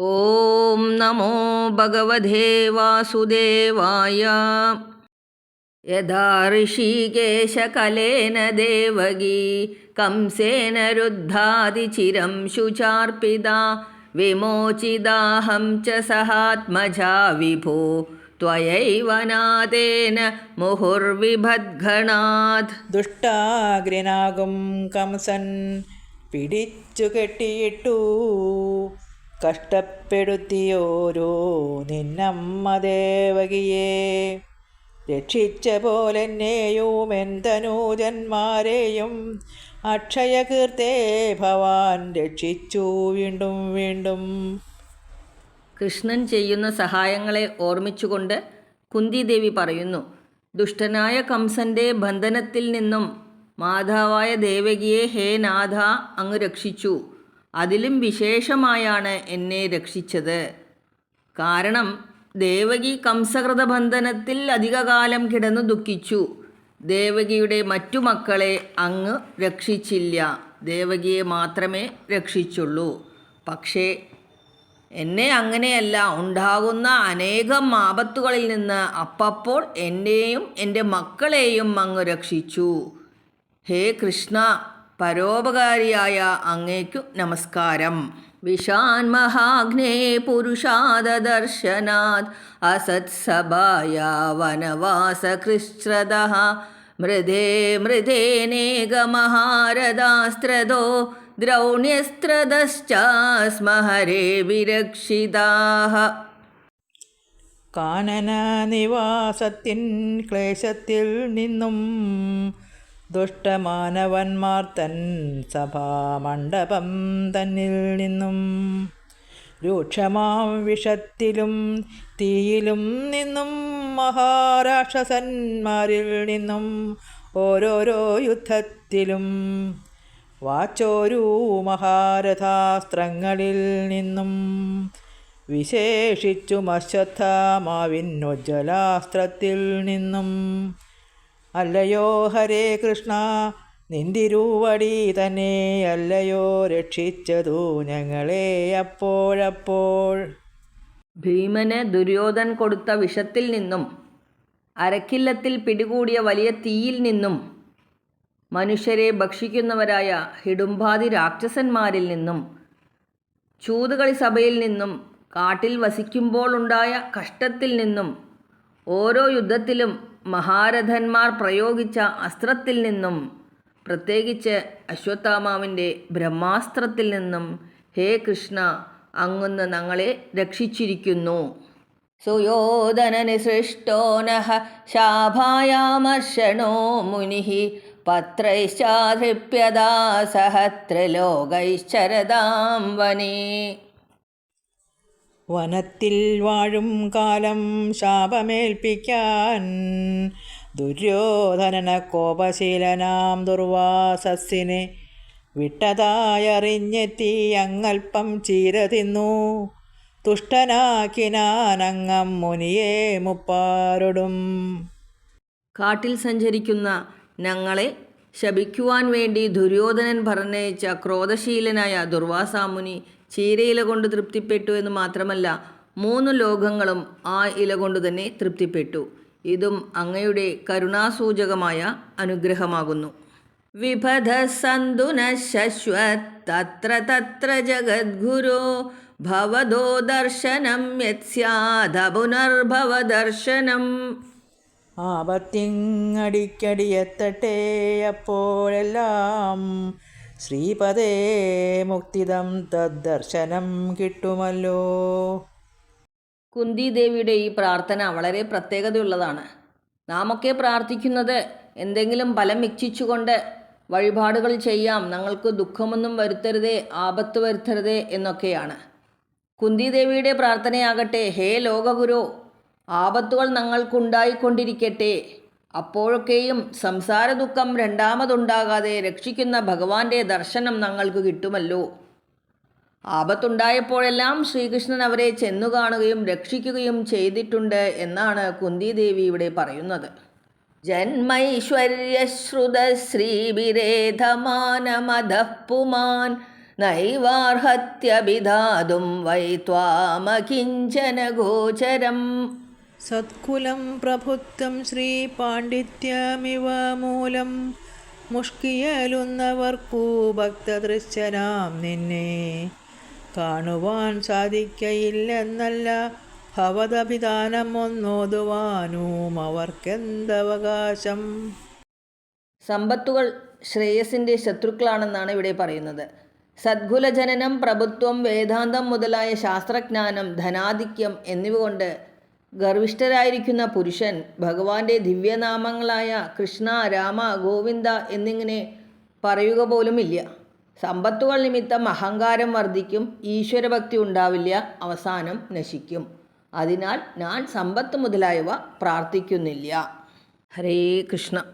ॐ नमो भगवधे वासुदेवाय। यदा ऋषिकेशकलेन देवगी कंसेन रुद्धादिचिरं शुचार्पिता विमोचिदाहं च सहात्मजा विभो त्वयैव नादेन मुहुर्विभद्गणाद् दुष्टाग्रिनागुं कंसन् पिडिच्चु पिडिचुकटियटु കഷ്ടപ്പെടുത്തിയോരോ നിന്നമ്മ ദേവകിയെ രക്ഷിച്ച പോലെന്നെയും എന്തനൂജന്മാരെയും അക്ഷയകീർത്തേ ഭവാൻ രക്ഷിച്ചു. വീണ്ടും വീണ്ടും. കൃഷ്ണൻ ചെയ്യുന്ന സഹായങ്ങളെ ഓർമ്മിച്ചുകൊണ്ട് കുന്തിദേവി പറയുന്നു ദുഷ്ടനായ കംസന്റെ ബന്ധനത്തിൽ നിന്നും മാതാവായ ദേവകിയെ ഹേ നാഥ അങ്ങ് രക്ഷിച്ചു. അതിലും വിശേഷമായാണ് എന്നെ രക്ഷിച്ചത്. കാരണം ദേവകി കംസകൃത ബന്ധനത്തിൽ അധികകാലം കിടന്നു ദുഃഖിച്ചു. ദേവകിയുടെ മറ്റു മക്കളെ അങ്ങ് രക്ഷിച്ചില്ല. ദേവകിയെ മാത്രമേ രക്ഷിച്ചുള്ളൂ. പക്ഷേ എന്നെ അങ്ങനെയല്ല ഉണ്ടാകുന്ന അനേകം ആപത്തുകളിൽ നിന്ന് അപ്പപ്പോൾ എന്നെയും എന്റെ മക്കളെയും അങ്ങ് രക്ഷിച്ചു. ഹേ കൃഷ്ണ പരോപകാരിയായ അങ്ങേക്കു നമസ്കാരം. വിഷാൻ മഹാഗ്നേ പുരുഷാദർശനാത് അസത്സഭായ വനവാസകൃശ്രത മൃദേ മൃദേനേകമഹാരഥാസ്ത്രദോ ദ്രൗണ്യസ്ത്രദശ്ചാസ്മ ഹരേ വിരക്ഷിതാഃ. കാനന നിവാസത്തിൻ ക്ലേശത്തിൽ നിന്നും ദുഷ്ടമാനവന്മാർ തൻ സഭാമണ്ഡപം തന്നിൽ നിന്നും രൂക്ഷമാം വിഷത്തിലും തീയിലും നിന്നും മഹാരാക്ഷസന്മാരിൽ നിന്നും ഓരോരോ യുദ്ധത്തിലും വാച്ചോരു മഹാരഥാസ്ത്രങ്ങളിൽ നിന്നും വിശേഷിച്ചും അശ്വത്ഥാമാവിന്നുജ്വലാസ്ത്രത്തിൽ നിന്നും അല്ലയോ ഹരേ കൃഷ്ണ നിന്തിരുവടി തന്നെ അല്ലയോ രക്ഷിച്ചതു ഞങ്ങളെ അപ്പോഴപ്പോൾ. ഭീമന് ദുര്യോധൻ കൊടുത്ത വിഷത്തിൽ നിന്നും അരക്കില്ലത്തിൽ പിടികൂടിയ വലിയ തീയിൽ നിന്നും മനുഷ്യരെ ഭക്ഷിക്കുന്നവരായ ഹിടുംബാതി രാക്ഷസന്മാരിൽ നിന്നും ചൂതുകളി സഭയിൽ നിന്നും കാട്ടിൽ വസിക്കുമ്പോൾ ഉണ്ടായ കഷ്ടത്തിൽ നിന്നും ഓരോ യുദ്ധത്തിലും മഹാരഥന്മാർ പ്രയോഗിച്ച അസ്ത്രത്തിൽ നിന്നും പ്രത്യേകിച്ച് അശ്വത്ഥാമാവിന്റെ ബ്രഹ്മാസ്ത്രത്തിൽ നിന്നും ഹേ കൃഷ്ണ അങ്ങുന്ന് ഞങ്ങളെ രക്ഷിച്ചിരിക്കുന്നു. സുയോധനനിസൃഷ്ടോ നഹ ശാഭായാമർഷണോ മുനി പത്രൈശ്ചാധൃപ്യതാ സഹത്രലോകൈശ്ചരതാം വനേ വനത്തിൽ വാഴും കാലം ശാപമേൽപ്പിക്കാൻ ദുര്യോധനന കോപശീലനാം ദുർവാസസ്സിനെ വിട്ടതായറിഞ്ഞെത്തി അങ്ങൽപ്പം ചീര തിന്നു തുഷ്ടനാക്കിനാനങ്ങം മുനിയെ മുപ്പാരൊടും. കാട്ടിൽ സഞ്ചരിക്കുന്ന ഞങ്ങളെ ശപിക്കുവാൻ വേണ്ടി ദുര്യോധനൻ പറഞ്ഞയച്ച ക്രോധശീലനായ ദുർവാസാമുനി ചീരയില കൊണ്ട് തൃപ്തിപ്പെട്ടു എന്ന് മാത്രമല്ല മൂന്ന് ലോകങ്ങളും ആ ഇല കൊണ്ട് തന്നെ തൃപ്തിപ്പെട്ടു. ഇതും അങ്ങയുടെ കരുണാസൂചകമായ അനുഗ്രഹമാകുന്നു. വിഭധ സന്തുന ശശ്വത് തത്ര തത്ര ജഗദ്ഗുരോ ഭവതോ ദർശനം യത്സ്യാധപുനർഭവ ദർശനം. ആപത്തിങ്ങടിക്കടിയെത്തട്ടെ അപ്പോഴെല്ലാം ശ്രീപദേ മുക്തിദം തദ്ദർശനം കിട്ടുമല്ലോ. കുന്തിദേവിയുടെ ഈ പ്രാർത്ഥന വളരെ പ്രത്യേകതയുള്ളതാണ്. നാമൊക്കെ പ്രാർത്ഥിക്കുന്നത് എന്തെങ്കിലും ഫലം ഇച്ഛിച്ചുകൊണ്ട് വഴിപാടുകൾ ചെയ്യാം. ഞങ്ങൾക്ക് ദുഃഖമൊന്നും വരുത്തരുതേ ആപത്ത് വരുത്തരുതേ എന്നൊക്കെയാണ്. കുന്തിദേവിയുടെ പ്രാർത്ഥനയാകട്ടെ ഹേ ലോകഗുരു ആപത്തുകൾ ഞങ്ങൾക്കുണ്ടായിക്കൊണ്ടിരിക്കട്ടെ. അപ്പോഴൊക്കെയും സംസാര ദുഃഖം രണ്ടാമതുണ്ടാകാതെ രക്ഷിക്കുന്ന ഭഗവാന്റെ ദർശനം ഞങ്ങൾക്ക് കിട്ടുമല്ലോ. ആപത്തുണ്ടായപ്പോഴെല്ലാം ശ്രീകൃഷ്ണൻ അവരെ ചെന്നു കാണുകയും രക്ഷിക്കുകയും ചെയ്തിട്ടുണ്ട് എന്നാണ് കുന്തിദേവി ഇവിടെ പറയുന്നത്. ജന്മൈശ്വര്യശ്രുത ശ്രീവിരേധമാനമധഃ നൈവാർഹത്യഭിധാതും വൈ ത്വാമകിഞ്ചന ഗോചരം സത്കുലം പ്രഭുത്വം ശ്രീപാണ്ഡിത്യമിവ മൂലം മുഷ്കിയലുന്നവർക്കു ഭക്തദൃശ്യനാം നിന്നെ. കാണുവാൻ സാധിക്കയില്ലെന്നല്ല ഭവതഭിധാനം ഒന്നോതുവാനും അവർക്കെന്തവകാശം? സമ്പത്തുകൾ ശ്രേയസിന്റെ ശത്രുക്കളാണെന്നാണ് ഇവിടെ പറയുന്നത്. സദ്ഗുലജനനം പ്രഭുത്വം വേദാന്തം മുതലായ ശാസ്ത്രജ്ഞാനം ധനാധിക്യം എന്നിവ കൊണ്ട് ഗർവിഷ്ഠരായിരിക്കുന്ന പുരുഷൻ ഭഗവാന്റെ ദിവ്യനാമങ്ങളായ കൃഷ്ണ രാമ ഗോവിന്ദ എന്നിങ്ങനെ പറയുക പോലുമില്ല. സമ്പത്തുകൾ നിമിത്തം അഹങ്കാരം വർദ്ധിക്കും ഈശ്വരഭക്തി ഉണ്ടാവില്ല അവസാനം നശിക്കും. അതിനാൽ ഞാൻ സമ്പത്ത് മുതലായവ പ്രാർത്ഥിക്കുന്നില്ല. ഹരേ കൃഷ്ണ.